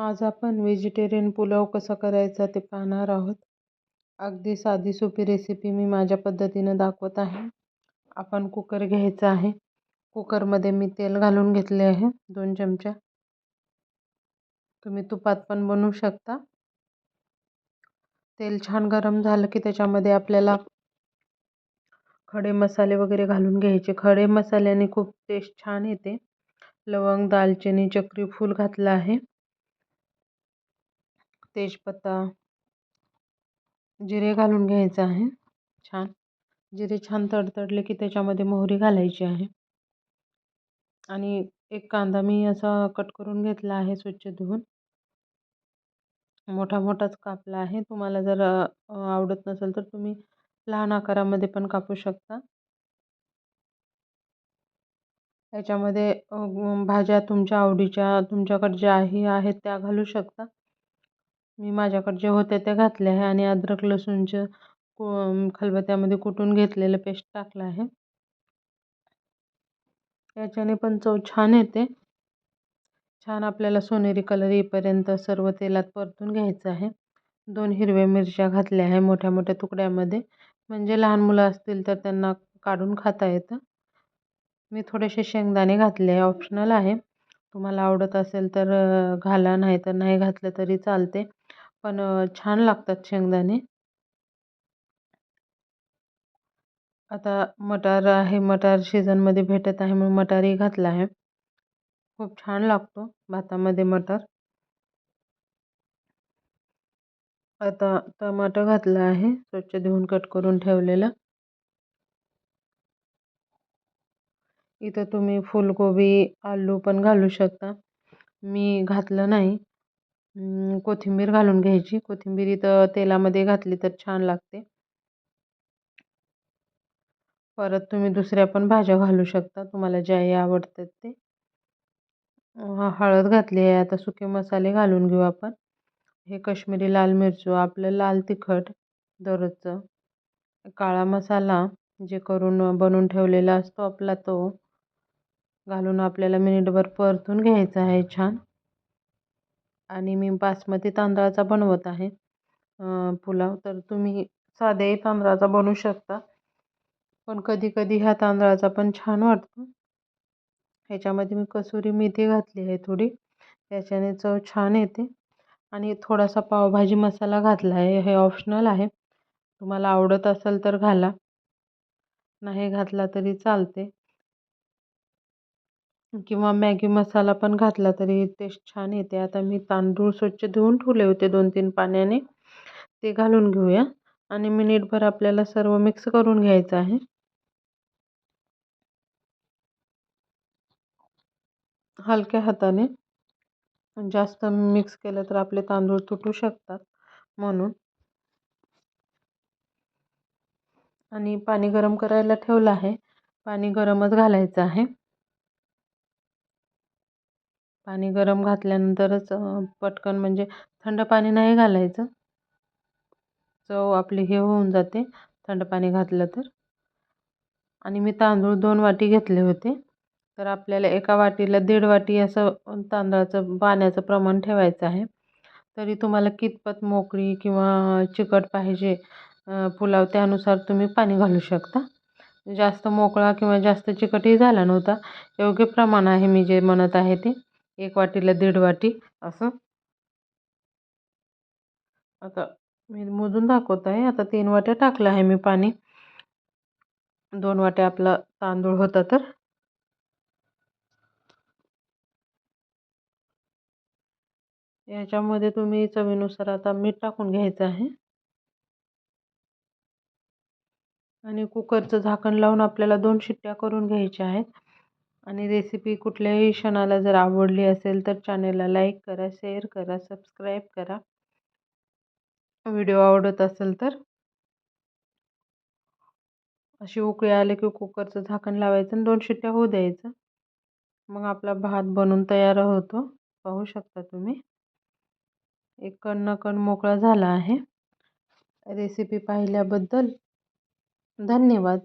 आज आपण व्हेजिटेरियन पुलाव कसा करायचा ते पाहणार आहोत. अगदी साधी सोपी रेसिपी मी माझ्या पद्धतीनं दाखवत आहे. आपण कुकर घ्यायचा आहे. कुकरमध्ये मी तेल घालून घेतले आहे दोन चमचा. तुम्ही तुपात पण बनवू शकता. तेल छान गरम झालं की त्याच्यामध्ये आपल्याला खडे मसाले वगैरे घालून घ्यायचे. खडे मसाल्याने खूप टेस्ट छान येते. लवंग दालचिनी चक्रीफूल घातलं आहे. तेजपत्ता जिरे घालून घ्यायचं आहे. छान. जिरे छान तडतडले की त्याच्यामध्ये मोहरी घालायची आहे. आणि एक कांदा मी असा कट करून घेतला आहे स्वच्छ धुवून. मोठा मोठाच कापला आहे. तुम्हाला जर आवडत नसेल तर तुम्ही लहान आकारामध्ये पण कापू शकता. याच्यामध्ये भाज्या तुमच्या आवडीच्या तुमच्याकडे ज्याही आहेत त्या घालू शकता. मी माझ्याकडे जे होते ते घातले आहे आणि अद्रक लसूणचं खलबत्त्यामध्ये कुटून घेतलेलं पेस्ट टाकलं आहे. याच्याने पण चव छान येते. छान आपल्याला सोनेरी कलर येईपर्यंत सर्व तेलात परतून घ्यायचं आहे. दोन हिरव्या मिरच्या घातल्या आहे मोठ्या मोठ्या तुकड्यामध्ये. म्हणजे लहान मुलं असतील तर त्यांना काढून खाता येतं. मी थोडेसे शेंगदाणे घातले आहे ऑप्शनल आहे. तुम्हाला आवडत असेल तर घाला नाही तर नाही घातलं तरी चालते. पण छान लागतात शेंगदाणे. आता मटार आहे मटार सीझनमध्ये भेटत आहे म्हणून मटारही घातला आहे. खूप छान लागतो भातामध्ये मटार. आता टमाटर घातलं आहे स्वच्छ धुवून कट करून ठेवलेलं. इथं तुम्ही फुलकोबी आलू पण घालू शकता. मी घातलं नाही. कोथिंबीर घालून घ्यायची. कोथिंबीर इथं तेलामध्ये घातली तर छान लागते. परत तुम्ही दुसऱ्या पण भाज्या घालू शकता. तुम्हाला ज्याही आवडतात ते. हळद घातली आहे. आता सुके मसाले घालून घेऊ आपण. हे कश्मीरी लाल मिरचू आपलं लाल तिखट दररोजचं. काळा मसाला जे करून बनवून ठेवलेला असतो आपला तो घालून आपल्याला मिनिटभर परतून घ्यायचा आहे छान. आणि मी बासमती तांदळाचा बनवत आहे. पुलाव. तर तुम्ही साध्याही तांदळाचा बनवू शकता. पण कधी कधी ह्या तांदळाचा पण छान वाटतो. ह्याच्यामध्ये मी कसुरी मेथी घातली आहे थोडी. त्याच्याने चव छान येते. आणि थोडासा पावभाजी मसाला घातला आहे. हे ऑप्शनल आहे. तुम्हाला आवडत असेल तर घाला. नाही घातला तरी चालते. किंवा मॅगी मसाला पण घातला तरी टेस्ट छान येते. आता मी तांदूळ स्वच्छ धुवून ठेवले होते दोन तीन पाण्याने. ते घालून घेऊया. आणि मिनिटभर आपल्याला सर्व मिक्स करून घ्यायचं आहे. हलक्या हाताने. जास्त मिक्स केलं तर आपले तांदूळ तुटू शकतात म्हणून. आणि पाणी गरम करायला ठेवलं आहे. पाणी गरमच घालायचं आहे. पाणी गरम घातल्यानंतरच पटकन म्हणजे थंड पाणी नाही घालायचं. चव आपली हे होऊन जाते थंड पाणी घातलं तर. आणि मी तांदूळ दोन वाटी घेतले होते. तर आपल्याला एका वाटीला दीड वाटी असं तांदळाचं पाण्याचं प्रमाण ठेवायचं आहे. तरी तुम्हाला कितपत मोकळी किंवा चिकट पाहिजे पुलाव त्यानुसार तुम्ही पाणी घालू शकता. जास्त मोकळा किंवा जास्त चिकटही झाला नव्हता. योग्य प्रमाण आहे मी जे म्हणत आहे ते. एक वाटीला दीड वाटी असं. आता मी मोजून दाखवत आहे. आता तीन वाट्या टाकलं आहे मी पाणी. दोन वाट्या आपला तांदूळ होता तर. याच्यामध्ये तुम्ही चवीनुसार आता मीठ टाकून घ्यायचं आहे. आणि कुकरचं झाकण लावून आपल्याला दोन शिट्ट्या करून घ्यायच्या आहेत. आणि रेसिपी कुठल्याही क्षणाला जर आवडली असेल तर चॅनेलला लाईक करा शेअर करा सबस्क्राईब करा. व्हिडिओ आवडत असेल तर. अशी उकळी आले की कुकरचं झाकण लावायचं आणि दोन शिट्ट्या होऊ द्यायचं. मग आपला भात बनून तयार होतो. पाहू शकता तुम्ही. एक कण कण मोकळा झाला आहे. रेसिपी पाहिल्याबद्दल धन्यवाद.